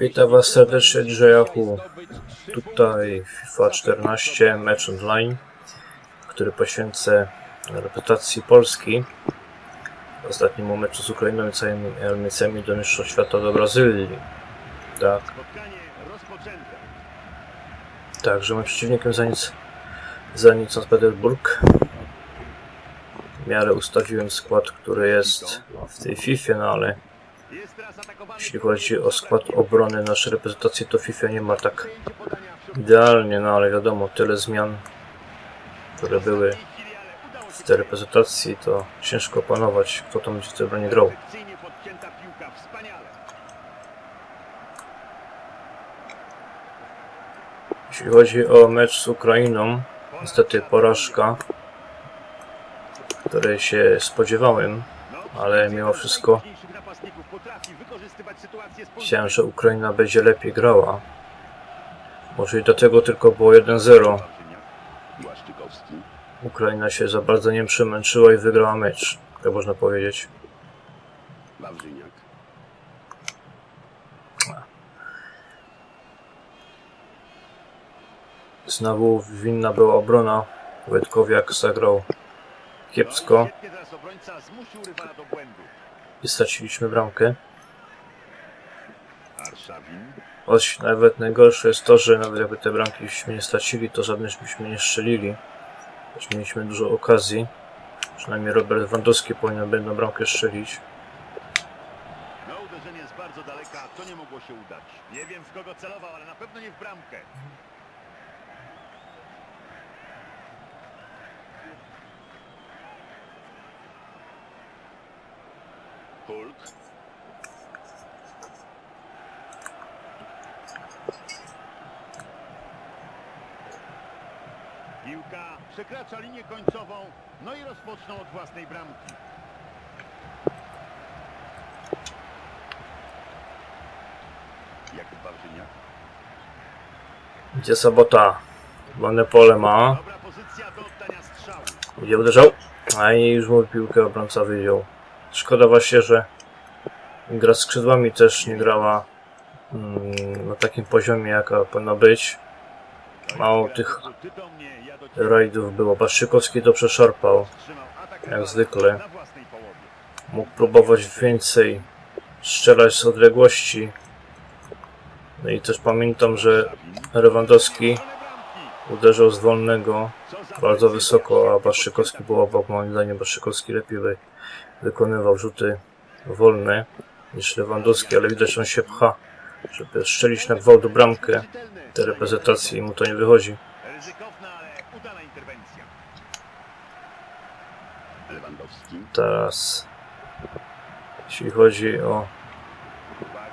Witam Was serdecznie, Drzejachu. Tutaj FIFA 14, mecz online, który poświęcę reputacji Polski. Ostatniemu meczu z Ukrainą i całymi elmicami do Mistrzostw Świata do Brazylii. Tak, także moim przeciwnikiem za nic, za nic St. Petersburg. W miarę ustawiłem skład, który jest w tej FIFA, no ale. Jeśli chodzi o skład obrony naszej reprezentacji, to FIFA nie ma tak Idealnie, no ale wiadomo, tyle zmian, które były w tej reprezentacji, to ciężko opanować, kto tam będzie w tej obronie grał. Jeśli chodzi o mecz z Ukrainą, niestety porażka, której się spodziewałem, ale mimo wszystko chciałem, że Ukraina będzie lepiej grała. Może i do tego tylko było 1-0. Błaszczykowski. Ukraina się za bardzo nie przemęczyła i wygrała mecz, tak można powiedzieć. Znowu winna była obrona. Wojtkowiak zagrał kiepsko. I straciliśmy bramkę. Choć nawet najgorsze jest to, że nawet jakby te bramki byśmy nie stracili, to żadnych byśmy nie strzelili. Choć mieliśmy dużo okazji. Przynajmniej Robert Wandowski powinien będą bramkę strzelić. No uderzenie z bardzo daleka, to nie mogło się udać. Nie wiem w kogo celował, ale na pewno nie w bramkę. Hulk. Piłka przekracza linię końcową, no i rozpoczną od własnej bramki. Jakub Wawrzyniak. Gdzie Sabota? Wolne pole ma. Dobra pozycja do oddania strzału. Gdzie uderzał? A i już mu piłkę obrońca wyjął. Szkoda właśnie, że gra z skrzydłami też nie grała mm, na takim poziomie, jaka powinna być. Mało tych Rajdów było. Baszczykowski to przeszarpał. Jak zwykle. Mógł próbować więcej strzelać z odległości. No i też pamiętam, że Lewandowski uderzał z wolnego bardzo wysoko, a Baszczykowski był obok. Moim zdaniem Baszczykowski lepiej wy, wykonywał rzuty wolne niż Lewandowski, ale widać, że on się pcha, żeby strzelić na gwałt bramkę tej reprezentacji mu to nie wychodzi. Ryzykowna, ale udana interwencja. Lewandowski. Teraz, jeśli chodzi o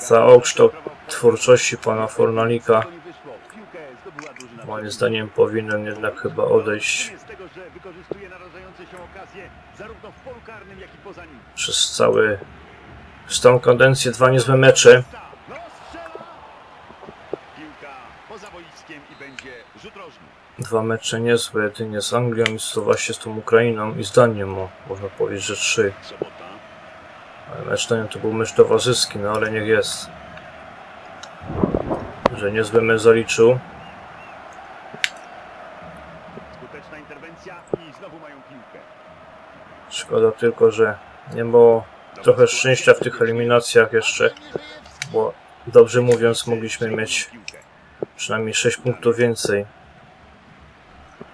całokształt twórczości pana Fornalika, moim zdaniem powinien jednak chyba odejść Z przez cały, przez tą kadencję dwa niezłe mecze. No strzela! Piłka poza boiskiem i będzie rzut rożny. Dwa mecze niezłe, jedynie z Anglią i z, właśnie z tą Ukrainą i z Danią, o, można powiedzieć, że trzy. Ale mecz Danią to był mecz towarzyski, no ale niech jest. Że niezły mecz zaliczył. Skuteczna interwencja i znowu mają piłkę. Szkoda tylko, że nie było trochę szczęścia w tych eliminacjach jeszcze, bo dobrze mówiąc mogliśmy mieć. Przynajmniej 6 punktów więcej.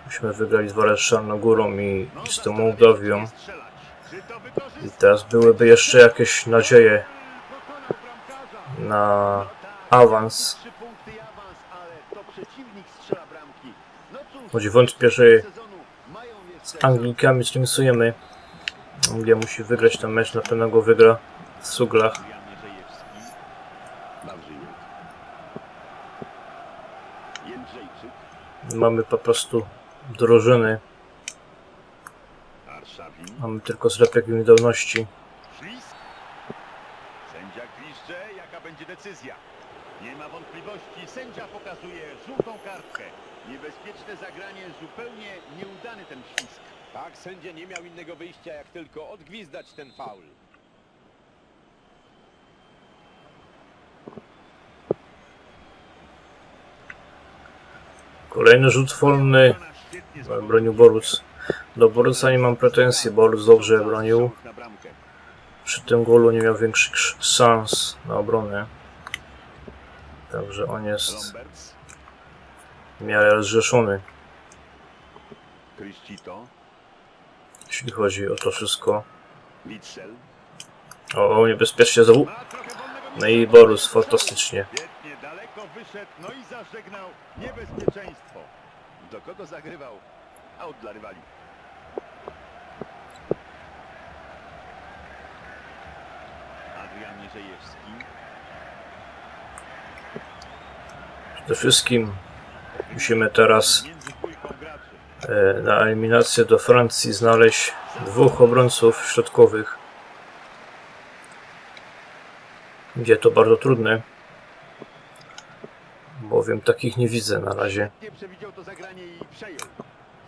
Myśmy wygrali z Czarnogórą i, i z tą wykorzysta? I teraz byłyby jeszcze jakieś nadzieje na awans. Choć wątpię, że z Anglikami zremisujemy. Anglia musi wygrać ten mecz, na pewno go wygra w Suglach. Jan Mierzejewski. Wawrzyniak. Jędrzejczyk. Mamy po prostu drużyny, mamy tylko zlepek indolności. Ślisk. Sędzia kliszcze. Jaka będzie decyzja? Nie ma wątpliwości. Sędzia pokazuje żółtą kartkę. Niebezpieczne zagranie, zupełnie nieudany ten ślisk. Tak, sędzia nie miał innego wyjścia, jak tylko odgwizdać ten faul. Kolejny rzut wolny. Bronił Boruc. Do Boruca nie mam pretensji. Boruc dobrze bronił. Przy tym golu nie miał większych sz- szans na obronę. Także on jest w miarę rozrzeszony, jeśli chodzi o to wszystko. O, o niebezpiecznie znowu. No i Borus fantastycznie. Wyszedł, no i zażegnał niebezpieczeństwo. Do kogo zagrywał? Out dla rywali. Adrian Mierzejewski. Przede wszystkim musimy teraz e, na eliminację do Francji znaleźć dwóch obrońców środkowych. Gdzie to bardzo trudne, bowiem takich nie widzę na razie.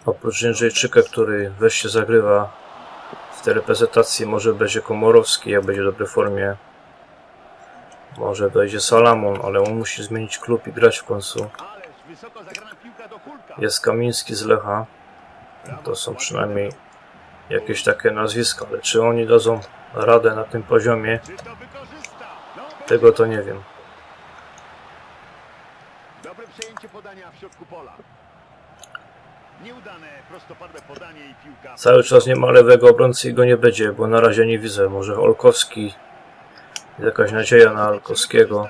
Oprócz Jędrzejczyka, który wreszcie zagrywa w tej reprezentacji, może będzie Komorowski, jak będzie w dobrej formie. Może będzie Salamon, ale on musi zmienić klub i grać w końcu. Jest Kamiński z Lecha. To są przynajmniej jakieś takie nazwiska, ale czy oni dadzą radę na tym poziomie? No, tego to nie wiem. Dobre przejęcie podania w środku pola. Nieudane, prostopadłe podanie i piłka. Cały czas nie ma lewego obrońcy i go nie będzie, bo na razie nie widzę. Może Olkowski, jakaś nadzieja na Olkowskiego.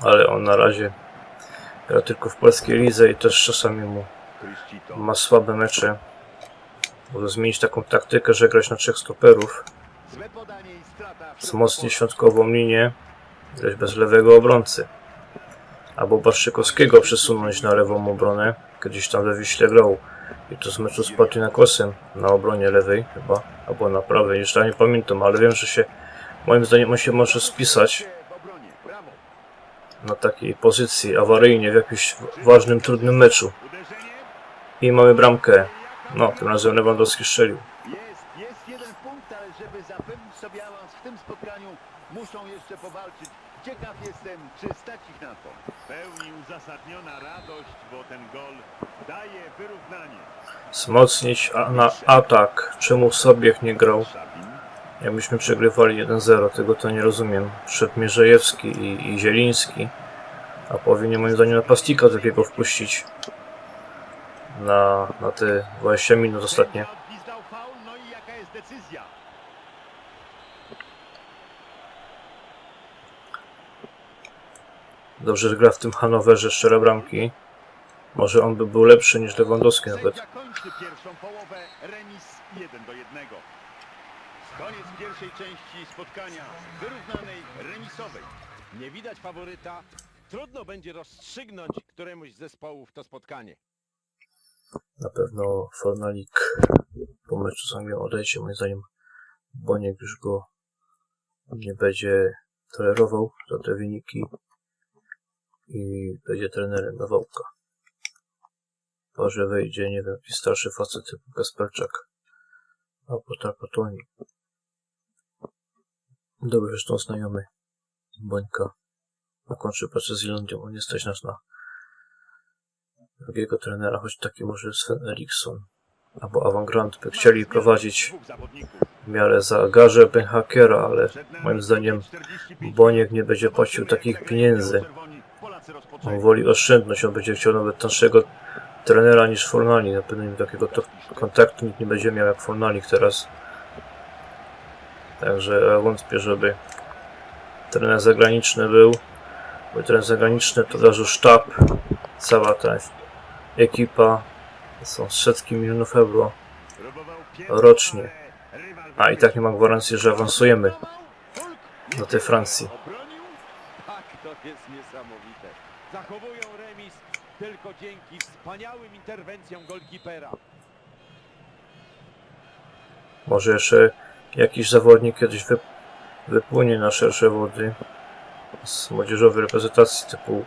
Ale on na razie gra tylko w polskiej lidze i też czasami mu ma słabe mecze. Może zmienić taką taktykę, że grać na trzech stoperów, wzmocnić środkową linię, grać bez lewego obrońcy. Albo Barszykowskiego przesunąć na lewą obronę, kiedyś tam we Wiśle grał. I to z meczu z Patinakosem na obronie lewej chyba, albo na prawej, już tam nie pamiętam, ale wiem, że się moim zdaniem on się może spisać na takiej pozycji awaryjnie w jakimś ważnym, trudnym meczu. I mamy bramkę. No, tym razem Lewandowski strzelił. Jest jeden punkt, ale żeby zapewnić sobie awans w tym spotkaniu, muszą jeszcze powalczyć. Ciekaw jestem, czy stać ich na to. W pełni uzasadniona radość, bo ten gol daje wyrównanie. Wzmocnić a na atak. Czemu Sobiech nie grał? Jakbyśmy przegrywali 1-0, tego to nie rozumiem. Wszedł Mierzejewski i, i Zieliński. A powinien moim zdaniem napastnika takiego wpuścić. Na, na te 20 minut ostatnie. Sędzia odgwizdał faul, no i jaka jest decyzja? Dobrze, że gra w tym Hanowerze szczere bramki. Może on by był lepszy niż Lewandowski nawet. Sędzia kończy pierwszą połowę, remis 1 do 1. Koniec pierwszej części spotkania, wyrównanej, remisowej. Nie widać faworyta. Trudno będzie rozstrzygnąć któremuś z zespołów to spotkanie. Na pewno Fornalik po meczu z Anglią odejdzie, moim zdaniem Boniek już go nie będzie tolerował za te wyniki i będzie trenerem Nawałka. Chyba, że wejdzie, nie wiem, jakiś starszy facet typu Kasperczak albo Tarpatoni. Dobry zresztą znajomy Bońka. Zakończy pracę z Irlandią, on nie stać nas na drugiego trenera, choć taki może Sven Eriksson albo Avantgrand by chcieli prowadzić w miarę za garze Benhakera, ale moim zdaniem 45. Boniek nie będzie płacił takich pieniędzy. On woli oszczędność, on będzie chciał nawet tańszego trenera niż Fornali. Na pewno takiego kontaktu nikt nie będzie miał jak Fornalik teraz. Także wątpię, żeby trener zagraniczny był. Bo trener zagraniczny to razu sztab, cała ta ekipa. Są setki milionów euro. Rocznie. A i tak nie ma gwarancji, że awansujemy do tej Francji. Obronił? Tak, to jest niesamowite. Zachowują remis tylko dzięki wspaniałym interwencjom golkipera. Może jeszcze jakiś zawodnik kiedyś wy, wypłynie na szersze wody z młodzieżowej reprezentacji typu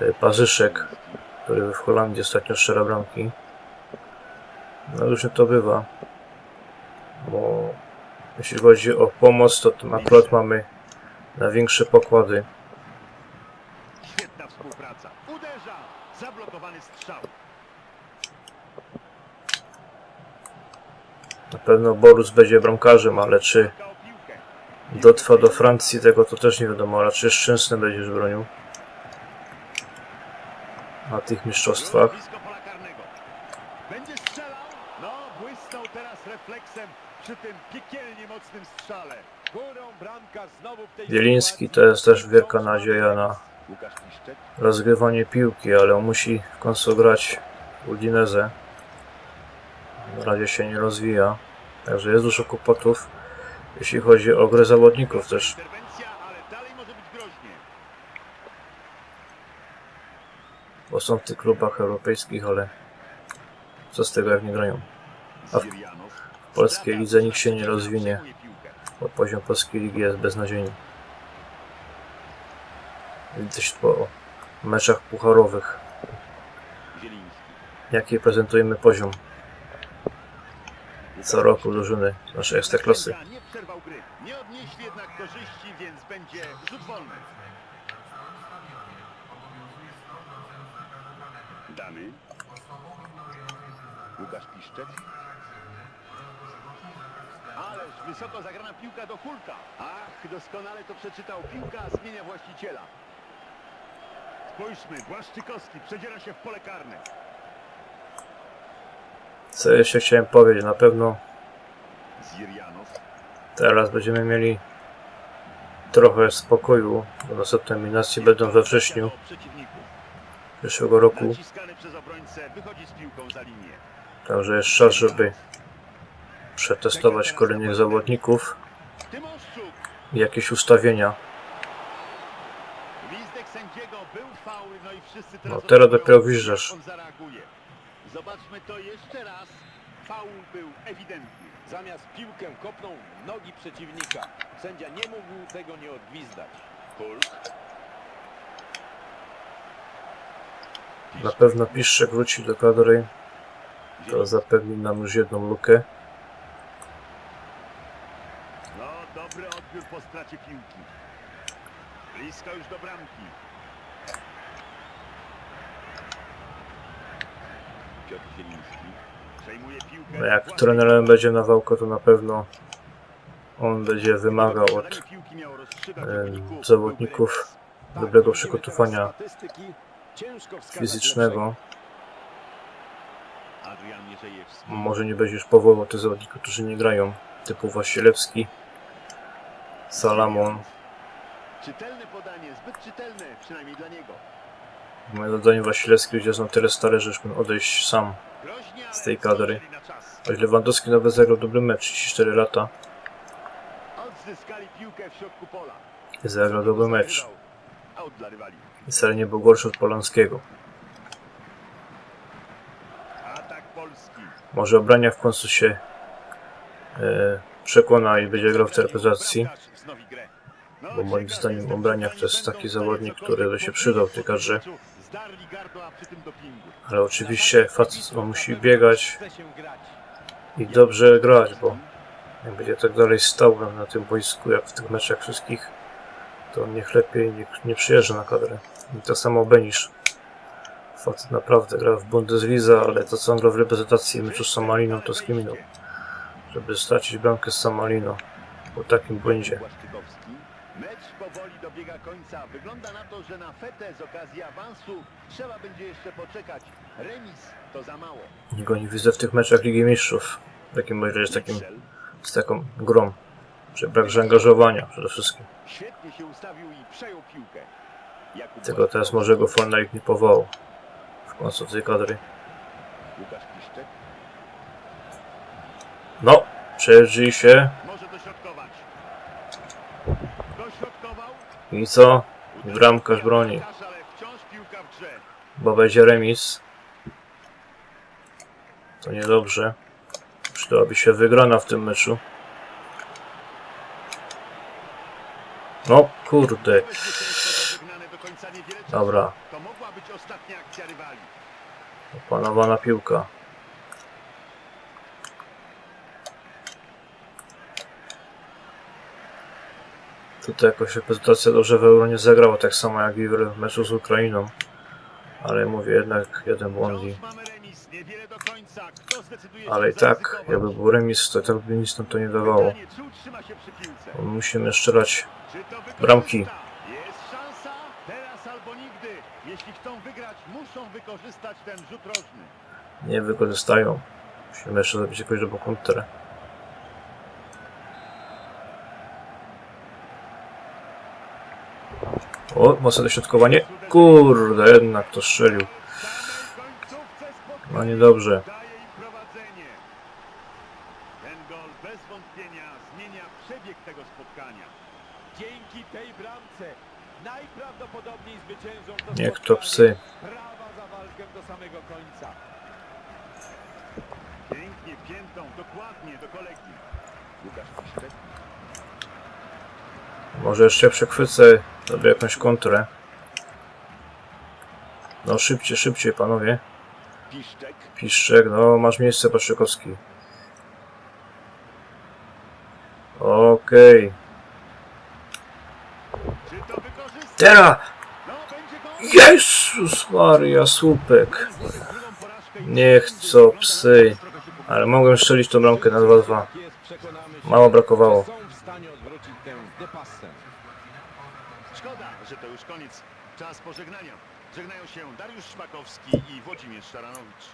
e, Parzyszek, który w Holandii ostatnio strzela bramki. No różnie to bywa. Bo jeśli chodzi o pomoc, to tam akurat mamy na większe pokłady. Świetna współpraca. Uderza. Zablokowany strzał. Na pewno Borus będzie bramkarzem, ale czy dotrwa do Francji tego to też nie wiadomo, a raczej Szczęsny będzie już bronił na tych mistrzostwach. Będzie strzelał. No, błysnął teraz refleksem przy tym piekielnie mocnym strzale. Górą bramka znowu w tej Wieliński sytuacji. to jest też wielka nadzieja na. Rozgrywanie piłki, ale on musi w końcu grać Udinezę. Na razie się nie rozwija. Także jest dużo kłopotów, jeśli chodzi o grę zawodników też. Bo są w tych klubach europejskich, ale co z tego jak nie grają? A w Zirianow. polskiej lidze nikt się nie rozwinie, bo poziom polskiej ligi jest beznadziejny. Widać po meczach pucharowych, jaki prezentujemy poziom co roku drużyny naszej ekstraklasy. Nie przerwał gry. Nie odnieśli jednak korzyści, więc będzie rzut wolny. Dany. Łukasz Piszczek. Ależ wysoko zagrana piłka do Hulka. Ach, doskonale to przeczytał. Piłka zmienia właściciela. Spójrzmy, Błaszczykowski przedziera się w pole karne. Co jeszcze chciałem powiedzieć, na pewno teraz będziemy mieli trochę spokoju, bo następne eliminacje będą we wrześniu przyszłego roku, także jest czas, żeby przetestować kolejnych zawodników. I jakieś ustawienia. Gwizdek sędziego był faul, no teraz... Dopiero zareaguje. Zobaczmy to jeszcze raz. Faul był ewidentny. Zamiast piłkę kopnął nogi przeciwnika. Sędzia nie mógł tego nie odgwizdać. Hulk. Na pewno Piszczek wróci do kadry, to zapewni nam już jedną lukę. No, dobry odbiór po stracie piłki. Blisko już do bramki. Piotr Zieliński. Przejmuje piłkę. No jak trenerem będzie Nawałko, to na pewno on będzie wymagał od wyniku. zawodników Tak, dobrego przygotowania fizycznego. Może nie będzie już powołał tych zawodników, którzy nie grają, typu Wasilewski, Salamon. Czytelne podanie, zbyt czytelne, przynajmniej dla niego. W moim zdaniu Wasilewski jest na tyle stary, że już mógł odejść sam. Z tej kadry. Choć Lewandowski nawet zagrał dobry mecz, 34 lata. Zagrał dobry mecz. I wcale nie był gorszy od Polanskiego. Może Obrania w końcu się e, przekona i będzie grał w tej reprezentacji. Bo moim zdaniem czy to jest taki zawodnik, który by się przydał w tej dopingu. Ale oczywiście facet musi biegać i dobrze grać, bo jak będzie tak dalej stał na- tym boisku, jak w tych meczach wszystkich, to niech lepiej nie, nie przyjeżdża na kadrę. I tak samo Benisz. Facet naprawdę gra w Bundesliga, ale to co on gra w reprezentacji meczu z Samaliną, to z kim. Żeby stracić bramkę z Samalino po takim błędzie. Dobiega końca. Wygląda na to, że na fetę z okazji awansu trzeba będzie jeszcze poczekać. Remis to za mało. Go nie widzę w tych meczach Ligi Mistrzów. W takim razie z, takim, z taką grą. Że brak zaangażowania przede wszystkim. Świetnie się ustawił i przejął piłkę. Jakub Tego teraz może go Fortnite nie powołał. W końcu tej kadry. No, przejeżdżi się. I co? Bramkarz broni. Bo będzie remis. To niedobrze. Przydałaby się wygrana w tym meczu. No, kurde. Dobra. Opanowana piłka. Tutaj jakoś reprezentacja dobrze w Euro nie zagrała, tak samo jak i w meczu z Ukrainą. Ale mówię jednak jeden błąd i... Ale i tak, jakby był remis, to tak by nic nam to nie dawało. Musimy strzelać? Bramki. Jest szansa, teraz albo nigdy. Jeśli chcą wygrać, muszą wykorzystać ten rzut rożny. nie wykorzystają. Musimy jeszcze zrobić jakąś dobrą kontrę. O, mocne dośrodkowanie. Kurde, jednak to strzelił. No niedobrze. Ten gol bez wątpienia zmienia przebieg tego spotkania. Dzięki tej bramce najprawdopodobniej zwyciężą to Niech to psy. Brawa za walkę do samego końca. Pięknie piętą, dokładnie do kolegi. Łukasz. Może jeszcze przechwycę, zrobię jakąś kontrę. No szybciej, szybciej panowie. Piszczek. No masz miejsce Paszczykowski. Okej. Wykorzysta? Teraz! No. Jezus Maria, słupek. Niech co psy. Ale mogłem strzelić tą bramkę na 2-2. Tak jest, przekonamy się, Mało brakowało. że Są w stanie odwrócić tę z depassem. Szkoda, że to już koniec. Czas pożegnania. Żegnają się Dariusz Szmakowski i Włodzimierz Szaranowicz.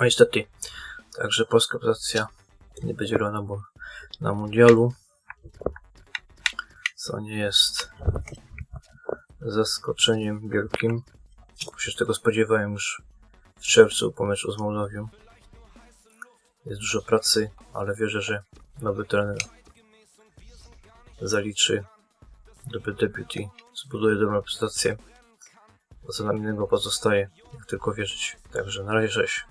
No niestety. Także polska reprezentacja nie będzie grała na, mu- na mundialu. Co nie jest zaskoczeniem wielkim. Się tego spodziewałem już w czerwcu po meczu z Mołdawią. Jest dużo pracy, ale wierzę, że nowy trener zaliczy dobry debiut i zbuduje dobrą reprezentację. Co nam innego pozostaje, jak tylko wierzyć. Także na razie cześć.